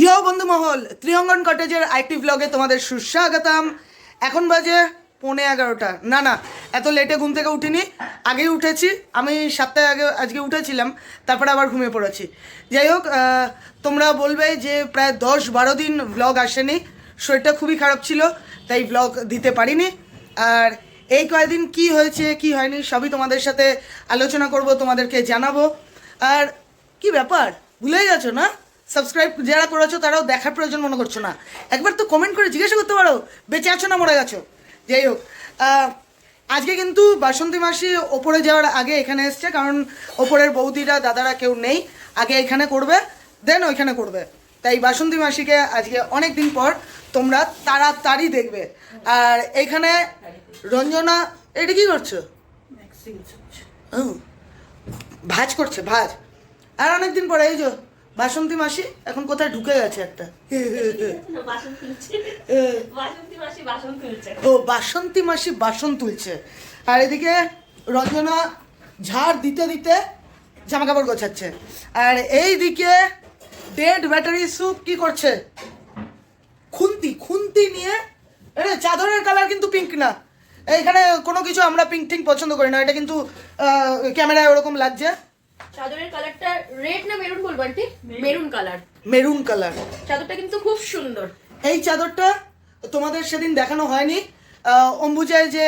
ইয়ো বন্ধু মহল ত্রিঅঙ্গন কটেজের আইটি ব্লগে তোমাদের সুস্বাগতম। এখন বাজে পৌনে এগারোটা। না না, এত লেটে ঘুম থেকে উঠিনি। আগেই উঠেছি। আমি সাতটায় আগে, আজকে উঠেছিলাম, তারপরে আবার ঘুমিয়ে পড়েছি। যাই হোক তোমরা বলবে যে প্রায় দশ বারো দিন ব্লগ আসেনি। শরীরটা খুবই খারাপ ছিল, তাই ব্লগ দিতে পারিনি। আর এই কয়েকদিন কি হয়েছে, কি হয়নি, সবই তোমাদের সাথে আলোচনা করব, তোমাদেরকে জানাব। আর কি ব্যাপার? ভুলে গেছো না? সাবস্ক্রাইব যারা করেছ তারাও দেখার প্রয়োজন মনে করছ না। একবার তো কমেন্ট করে জিজ্ঞাসা করতে পারো বেঁচে আছো না মরে গেছো? যাই হোক আজকে কিন্তু বাসন্তী মাসি ওপরে যাওয়ার আগে এখানে এসছে কারণ ওপরের বৌদিরা দাদারা কেউ নেই। আগে এখানে করবে দেন ওইখানে করবে। তাই বাসন্তী মাসিকে আজকে অনেক দিন পর তোমরা তাড়াতাড়ি দেখবে। আর এখানে রঞ্জনা এটা কি করছ? ভাজ করছে ভাজ। আর অনেকদিন পরে এই যে বাসন্তী মাসি এখন কোথায় ঢুকে গেছে একটা? ও বাসন্তী মাসি বাসন তুলছে। আর এদিকে রঞ্জনা ঝাড় দিতে দিতে জামা কাপড় গোছাচ্ছে। আর এইদিকে ডেড ব্যাটারি স্যুপ কি করছে? খুন্তি খুন্তি নিয়ে এটা চাদরের কালার কিন্তু পিঙ্ক না। এইখানে কোনো কিছু আমরা পিঙ্ক টিঙ্ক পছন্দ করি না এটা কিন্তু আহ, ক্যামেরায় ওরকম লাগছে। চাদরের কালারটা রেড না মেরুন বলব aunty? Maroon. Colour. Maroon colour. চাদরটা কিন্তু খুব সুন্দর। এই চাদরটা তোমাদের সেদিন দেখানো হয়নি। অম্বুজায় যে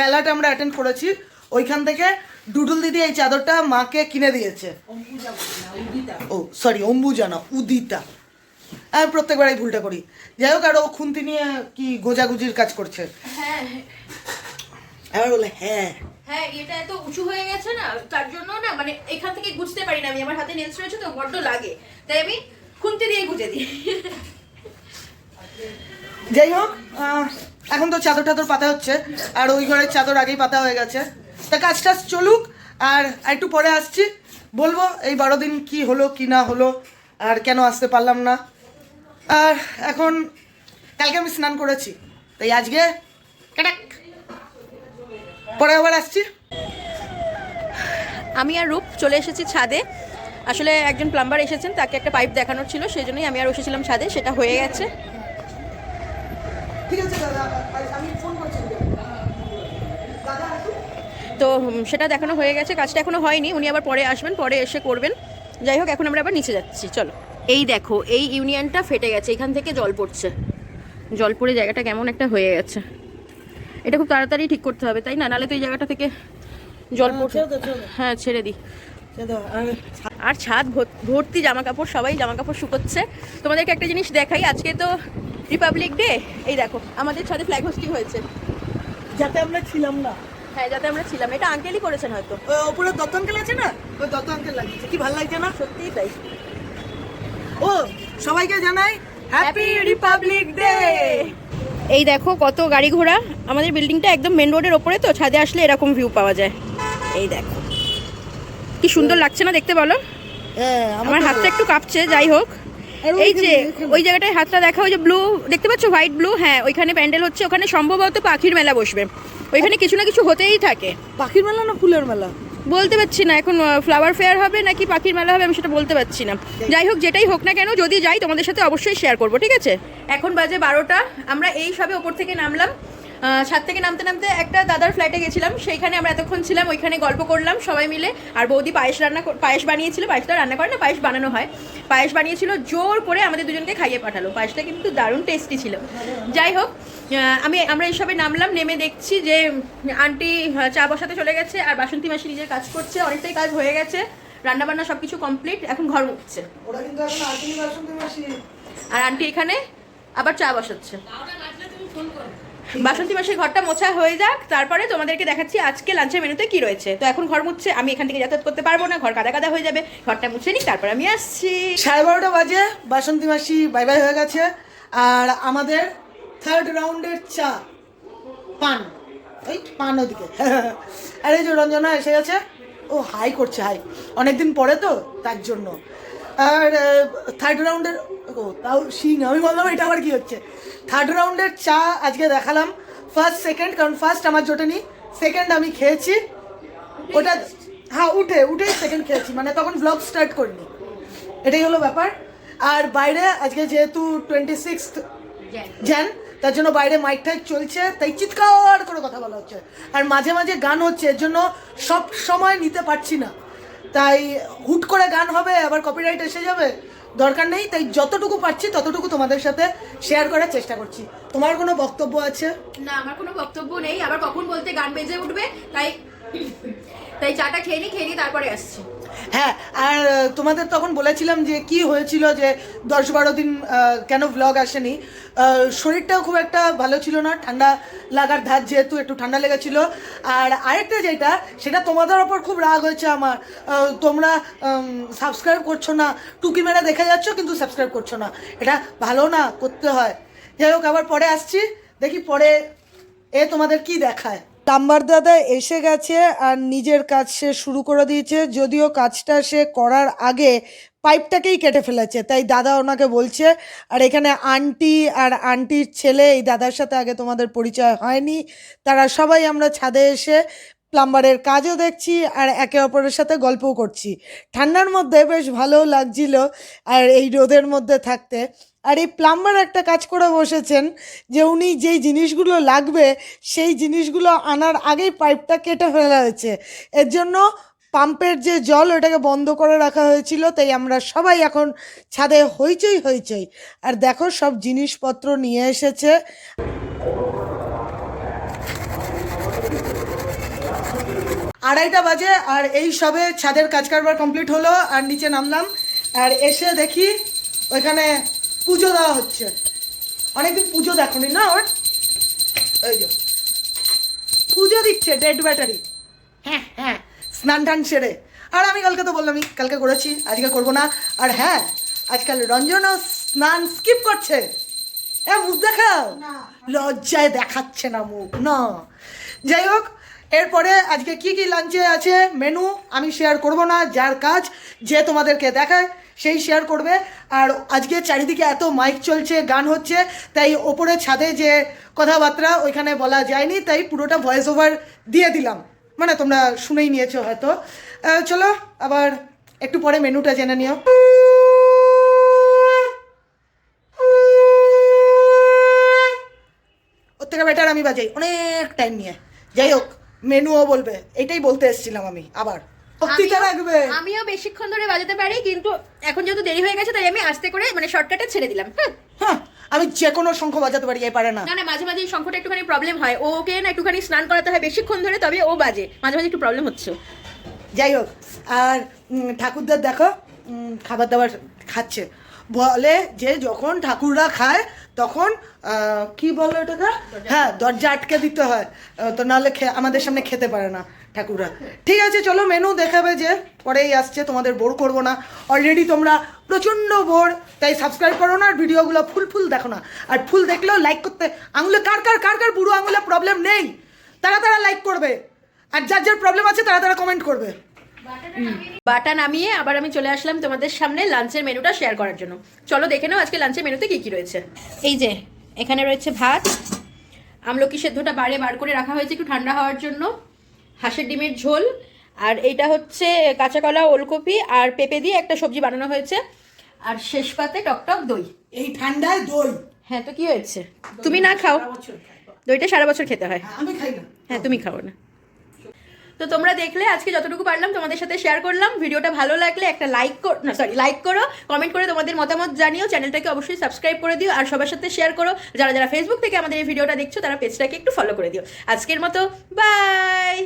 মেলাটা আমরা অ্যাটেন্ড করেছি ওইখান থেকে ডুডুল দিদি এই চাদরটা মাকে কিনে দিয়েছে। ও সরি অম্বুজা না উদিতা। আমি প্রত্যেকবারই ভুলটা করি। যাই হোক আর ও খুন্তি নিয়ে কি গোজাগুজির কাজ করছে। হ্যাঁ। এবার বলে হ্যাঁ। হ্যাঁ এটা এত উঁচু হয়ে গেছে না, তার জন্য না মানে এখান থেকে গুছতে পারি না আমি। আমার হাতে নেলস রয়েছে, তো বড্ড লাগে। তাই আমি খুন্তি দিয়ে গুজে দিই। যাই হোক এখন তো চাদর টাদর পাতা হচ্ছে, আর ওই ঘরের চাদর আগেই পাতা হয়ে গেছে। তা কাজ টাজ চলুক, আর একটু পরে আসছি। বলব, এই বারো দিন কি হলো, কি না হলো, আর কেন আসতে পারলাম না। আর এখন, কালকে আমি স্নান করেছি, তাই আজকে কাটাক পরে আবার আসছি। আমি আর রূপ চলে এসেছি ছাদে। আসলে একজন প্লাম্বার এসেছেন তাকে একটা পাইপ দেখানোর ছিল সেই জন্যই আমি আর এসেছিলাম ছাদে সেটা হয়ে গেছে। ঠিক আছে দাদা আমি ফোন করছি। দাদা তো সেটা দেখানো হয়ে গেছে কাজটা এখনও হয়নি উনি আবার পরে আসবেন পরে এসে করবেন। যাই হোক এখন আমরা আবার নিচে যাচ্ছি চলো। এই দেখো এই ইউনিয়নটা ফেটে গেছে এখান থেকে জল পড়ছে। জল পড়ে জায়গাটা কেমন একটা হয়ে গেছে। এটা খুব তাড়াতাড়ি ঠিক করতে হবে তাই না? নাহলে তো এই জায়গাটা থেকে জল পড়ছে ছেড়ে দাও। হ্যাঁ ছেড়ে দিই। আর ছাদ। ভর- ভর্তি জামা কাপড় সবাই জামা কাপড় শুকোচ্ছে। তোমাদেরকে একটা জিনিস দেখাই আজকে তো রিপাবলিক ডে এই দেখো আমাদের ছাদে ফ্ল্যাগ হোস্টিং হয়েছে। যাতে আমরা ছিলাম না। হ্যাঁ যাতে আমরা ছিলাম। এটা আঙ্কেলই করেছেন হয়তো। ওপরে দত্ত আঙ্কেল আছে না? ওই দত্ত আঙ্কেল লাগিয়েছে। কি ভালো লাগছে না? সত্যিই তাই। ও সবাইকে জানাই হ্যাপি রিপাবলিক ডে এই দেখো কত গাড়ি ঘোড়া। আমাদের বিল্ডিংটা একদম মেন রোডের ওপরে তো ছাদে আসলে এরকম ভিউ পাওয়া যায়। এই দেখো। কি সুন্দর লাগছে না দেখতে বলো? হ্যাঁ আমার হাতটা একটু কাঁপছে যাই হোক। এই যে ওই জায়গাটায় হাতটা দেখা ওই যে ব্লু দেখতে পাচ্ছ হোয়াইট ব্লু হ্যাঁ ওইখানে প্যান্ডেল হচ্ছে ওখানে সম্ভবত পাখির মেলা বসবে। ওইখানে কিছু না কিছু হতেই থাকে। পাখির মেলা না ফুলের মেলা? বলতে পারছি না। এখন ফ্লাওয়ার ফেয়ার হবে নাকি পাখির মেলা হবে আমি সেটা বলতে পারছি না। যাই হোক, যেটাই হোক না কেন, যদি যাই তোমাদের সাথে অবশ্যই শেয়ার করব, ঠিক আছে? এখন বাজে বারোটা। আমরা এই সবে ওপর থেকে নামলাম। ছাদ থেকে নামতে নামতে একটা দাদার ফ্ল্যাটে গেছিলাম। সেইখানে আমরা এতক্ষণ ছিলাম ওইখানে গল্প করলাম সবাই মিলে। আর বৌদি পায়েস রান্না কর- পায়েস বানিয়েছিল পায়েসটা রান্না করে না পায়েস বানানো হয়। পায়েস বানিয়েছিল জোর করে আমাদের দুজনকে খাইয়ে পাঠালো। পায়েসটা কিন্তু দারুণ টেস্টি ছিল। যাই হোক আমি আমরা এইসবে নামলাম নেমে দেখছি যে আন্টি চা বসাতে চলে গেছে আর বাসন্তী মাসি নিজের কাজ করছে অনেকটাই কাজ হয়ে গেছে। রান্না বান্না সব কিছু কমপ্লিট এখন ঘর মুখছে ওরা কিন্তু এখন আসেনি বাসন্তী মাসি। আর আন্টি এখানে আবার চা বসাচ্ছে। বাসন্তী মাসের ঘরটা মোছা হয়ে যাক, তারপরে তোমাদেরকে দেখাচ্ছি আজকে লাঞ্চের মেনুতে কি রয়েছে। তো এখন ঘর মুছছে, আমি এখান থেকে যাতায়াত করতে পারব না, ঘর কাদা কাদা হয়ে যাবে, ঘরটা মুছে নিক তারপর আমি আসছি। সাড়ে বারোটা বাজে, বাসন্তী মাসি বাই বাই হয়ে গেছে। আর আমাদের থার্ড রাউন্ডের চা, পান। ওই পান ওদিকে। আর যে রঞ্জনা এসে গেছে। ও হাই করছে হাই অনেকদিন পরে তো, তার জন্য। আর থার্ড রাউন্ডের ও তাও সিং আমি বললাম এটা আবার কি হচ্ছে? থার্ড রাউন্ডের চা আজকে দেখালাম। ফার্স্ট সেকেন্ড কারণ ফার্স্ট আমার জোটেনি সেকেন্ড আমি খেয়েছি। ওটা হ্যাঁ উঠে উঠেই সেকেন্ড খেয়েছি। মানে তখন ব্লগ স্টার্ট করিনি। এটাই হলো ব্যাপার। আর বাইরে আজকে যেহেতু টোয়েন্টি সিক্স জ্যান তার জন্য বাইরে মাইক টাইক চলছে। তাই চিৎকার করে কথা বলা হচ্ছে। আর মাঝে মাঝে গান হচ্ছে এর জন্য সব সময় নিতে পারছি না। তাই হুট করে গান হবে আবার কপিরাইট এসে যাবে। দরকার নেই, তাই যতটুকু পারছি ততটুকু তোমাদের সাথে শেয়ার করার চেষ্টা করছি। তোমার কোনো বক্তব্য আছে? না, আমার কোনো বক্তব্য নেই। আবার কখন বলতে গান বেজে উঠবে, তাই তাই চাটা খেয়ে নি খেয়ে নি, তারপরে আসছি। হ্যাঁ আর তোমাদের তখন বলেছিলাম যে কি হয়েছিল যে দশ বারো দিন কেন ব্লগ আসেনি। শরীরটাও খুব একটা ভালো ছিল না, ঠান্ডা লাগার ধার যেহেতু একটু ঠান্ডা লেগেছিল। আর আরেকটা যেটা, সেটা তোমাদের ওপর খুব রাগ হয়েছে আমার। তোমরা সাবস্ক্রাইব করছ না, টুকি মেরে দেখে যাচ্ছ কিন্তু সাবস্ক্রাইব করছ না। এটা ভালো না, করতে হয়। যাই হোক, আবার পরে আসছি, দেখি পরে এ তোমাদের কি দেখায়। টাম্বার দাদা এসে গেছে আর নিজের কাজ সে শুরু করে দিয়েছে। যদিও কাজটা সে করার আগে পাইপটাকেই কেটে ফেলেছে, তাই দাদা ওনাকে বলছে, আর এখানে আন্টি আর আন্টির ছেলে এই দাদার সাথে আগে তোমাদের পরিচয় হয়নি। তারা সবাই আমরা ছাদে এসে প্লাম্বারের কাজও দেখছি আর একে অপরের সাথে গল্পও করছি। ঠান্ডার মধ্যে বেশ ভালোও লাগছিল আর এই রোদের মধ্যে থাকতে। আর এই প্লাম্বার একটা কাজ করে বসেছেন যে উনি যেই জিনিসগুলো লাগবে, সেই জিনিসগুলো আনার আগেই পাইপটা কেটে ফেলা হয়েছে। এর জন্য পাম্পের যে জল ওটাকে বন্ধ করে রাখা হয়েছিল, তাই আমরা সবাই এখন ছাদে হইচই হইচই। আর দেখো সব জিনিসপত্র নিয়ে এসেছে। আড়াইটা বাজে আর এই সবে ছাদের কাজ কারবার কমপ্লিট হলো, আর নিচে নামলাম। আর এসে দেখি ওইখানে পুজো দেওয়া হচ্ছে। অনেকদিন পুজো দেখনি না ওর এই যে। পুজো দিচ্ছে ডেড ব্যাটারি হ্যাঁ হ্যাঁ। স্নান টান সেরে। আর আমি কালকে তো বললামই কালকে করেছি আজকে করব না। আর হ্যাঁ আজকাল রঞ্জনও স্নান স্কিপ করছে। এ মুখ দেখাও। লজ্জায় দেখাচ্ছে না মুখ না। যাই হোক এরপরে আজকে কি কি লাঞ্চে আছে মেনু আমি শেয়ার করব না যার কাজ যে তোমাদেরকে দেখায়। সেই শেয়ার করবে। আর আজকে চারিদিকে এত মাইক চলছে, গান হচ্ছে, তাই ওপরে ছাদে যে কথাবার্তা ওইখানে বলা যায়নি, তাই পুরোটা ভয়েস ওভার দিয়ে দিলাম। মানে তোমরা শুনেই নিয়েছো হয়তো। চলো, আবার একটু পরে মেনুটা জেনে নিও। ওর থেকে বেটার আমি বাজাই, অনেক টাইম নিয়ে। যাই হোক মেনুও বলবে, এটাই বলতে এসেছিলাম আমি, আবার। বক্তৃতা আমিও- রাখবে। আমিও বেশিক্ষণ ধরে বাজাতে পারি কিন্তু এখন যেহেতু দেরি হয়ে গেছে তাই আমি আস্তে করে মানে শর্টকাটে ছেড়ে দিলাম। হ্যাঁ আমি যে কোনো শঙ্খ বাজাতে পারি এই পারে না। না না মাঝে মাঝে শঙ্খটা একটুখানি প্রবলেম হয়। ওকে না একটুখানি স্নান করাতে হয় বেশিক্ষণ ধরে তবে ও বাজে। মাঝে মাঝে একটু প্রবলেম হচ্ছে। যাই হোক আর ঠাকুরদার দেখো খাবার দাবার খাচ্ছে। বলে যে যখন ঠাকুররা খায় তখন আহ, কি বলে ওটাকে? হ্যাঁ দরজা আটকে দিতে হয়। তো নাহলে আমাদের সামনে খেতে পারে না। ঠাকুররা। ঠিক আছে, চলো মেনু দেখাবে যে পরেই আসছে, তোমাদের বোর করব না। অলরেডি তোমরা প্রচণ্ড বোর তাই সাবস্ক্রাইব করো না আর ভিডিওগুলো ফুল ফুল দেখো না। আর ফুল দেখলেও লাইক করতে, আঙুলে কার কার কার কার বুড়ো আঙুলে প্রবলেম নেই? তারা তারা লাইক করবে। আর যার যার প্রবলেম আছে, তারা তারা কমেন্ট করবে। বাটা নামিয়ে আবার আমি চলে আসলাম তোমাদের সামনে লাঞ্চের মেনুটা শেয়ার করার জন্য। চলো দেখে নাও আজকে লাঞ্চের মেনুতে কি কি রয়েছে। এই যে, এখানে রয়েছে ভাত। আমলকি সেদ্ধটা বারে বার করে রাখা হয়েছে একটু ঠান্ডা হওয়ার জন্য। হাঁসের ডিমের ঝোল আর এইটা হচ্ছে কাঁচা কলা ওলকপি আর পেঁপে দিয়ে একটা সবজি বানানো হয়েছে। আর শেষ পাতে টকটক দই। এই ঠান্ডায় দই। হ্যাঁ তো কি হয়েছে? তুমি না খাও। দইটা সারা বছর খেতে হয়। আমি খাই না। হ্যাঁ তুমি খাও না। তো তোমরা দেখলে আজকে যতটুকু পারলাম তোমাদের সাথে শেয়ার করলাম। ভিডিওটা ভালো লাগলে একটা লাইক করো না সরি লাইক করো কমেন্ট করে তোমাদের মতামত জানিও। চ্যানেলটাকে অবশ্যই সাবস্ক্রাইব করে দিও। আর সবার সাথে শেয়ার করো। যারা যারা ফেসবুক থেকে আমাদের এই ভিডিওটা দেখছ তারা পেজটাকে একটু ফলো করে দিও। আজকের মতো বাই